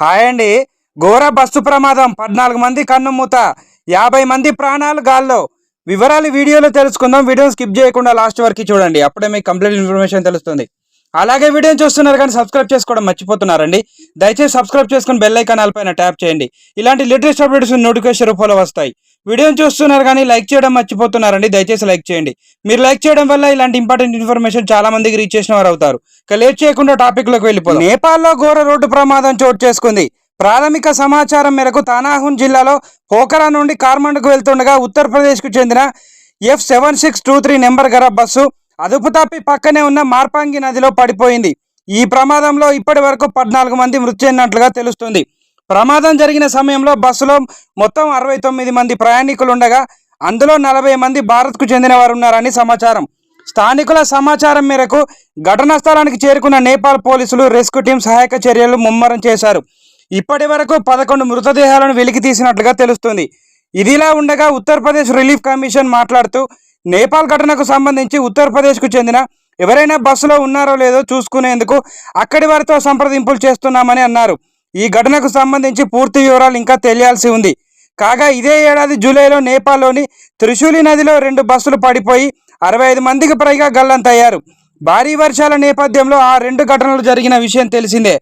Hi అండి. ఘోర bus ప్రమాదం. పద్నాలుగు మంది కన్ను మూత యాభై మంది ప్రాణాలు గాల్లో. వివరాలు వీడియోలో తెలుసుకుందాం. వీడియోని స్కిప్ చేయకుండా లాస్ట్ వరకు చూడండి. అప్పుడే మీకు కంప్లీట్ ఇన్ఫర్మేషన్ తెలుస్తుంది. అలాగే వీడియోని చూస్తున్నారు కానీ సబ్స్క్రైబ్ చేసుకోవడం మర్చిపోతున్నారండి. దయచేసి సబ్స్క్రైబ్ చేసుకుని బెల్ ఐకాన్ పైన ట్యాప్ చేయండి. ఇలాంటి లేటెస్ట్ అప్డేట్స్ నోటిఫికేషన్ రూపంలో వస్తాయి. వీడియోని చూస్తున్నారు కానీ లైక్ చేయడం మర్చిపోతున్నారండి. దయచేసి లైక్ చేయండి. మీరు లైక్ చేయడం వల్ల ఇలాంటి ఇంపార్టెంట్ ఇన్ఫర్మేషన్ చాలా మందికి రీచ్ చేసిన వారు అవుతారు. ఇక లేట్ చేయకుండా టాపిక్లోకి నేపాల్లో ఘోర రోడ్డు ప్రమాదం చోటు చేసుకుంది. ప్రాథమిక సమాచారం మేరకు తానాహున్ జిల్లాలో పోఖరా నుండి కార్మండ్కు వెళ్తుండగా ఉత్తరప్రదేశ్కు చెందిన F seven six two three number గల బస్సు అదుపు తప్పి పక్కనే ఉన్న మార్పాంగి నదిలో పడిపోయింది. ఈ ప్రమాదంలో ఇప్పటి వరకు పద్నాలుగు మంది మృతి చెందినట్లుగా తెలుస్తుంది. ప్రమాదం జరిగిన సమయంలో బస్సులో మొత్తం అరవై తొమ్మిది మంది ప్రయాణికులు ఉండగా అందులో నలభై మంది భారత్కు చెందిన వారు ఉన్నారని సమాచారం. స్థానికుల సమాచారం మేరకు ఘటనా స్థలానికి చేరుకున్న నేపాల్ పోలీసులు రెస్క్యూ టీం సహాయక చర్యలు ముమ్మరం చేశారు. ఇప్పటి వరకు పదకొండు మృతదేహాలను వెలికి తీసినట్లుగా తెలుస్తుంది. ఇదిలా ఉండగా ఉత్తరప్రదేశ్ రిలీఫ్ కమిషన్ మాట్లాడుతూ నేపాల్ ఘటనకు సంబంధించి ఉత్తరప్రదేశ్కు చెందిన ఎవరైనా బస్సులో ఉన్నారో లేదో చూసుకునేందుకు అక్కడి వారితో సంప్రదింపులు చేస్తున్నామని అన్నారు. ఈ ఘటనకు సంబంధించి పూర్తి వివరాలు ఇంకా తెలియాల్సి ఉంది. కాగా ఇదే ఏడాది జూలైలో నేపాల్లోని త్రిశూలి నదిలో రెండు బస్సులు పడిపోయి అరవై ఐదు మందికి పైగా గల్లంతయ్యారు. భారీ వర్షాల నేపథ్యంలో ఆ రెండు ఘటనలు జరిగిన విషయం తెలిసిందే.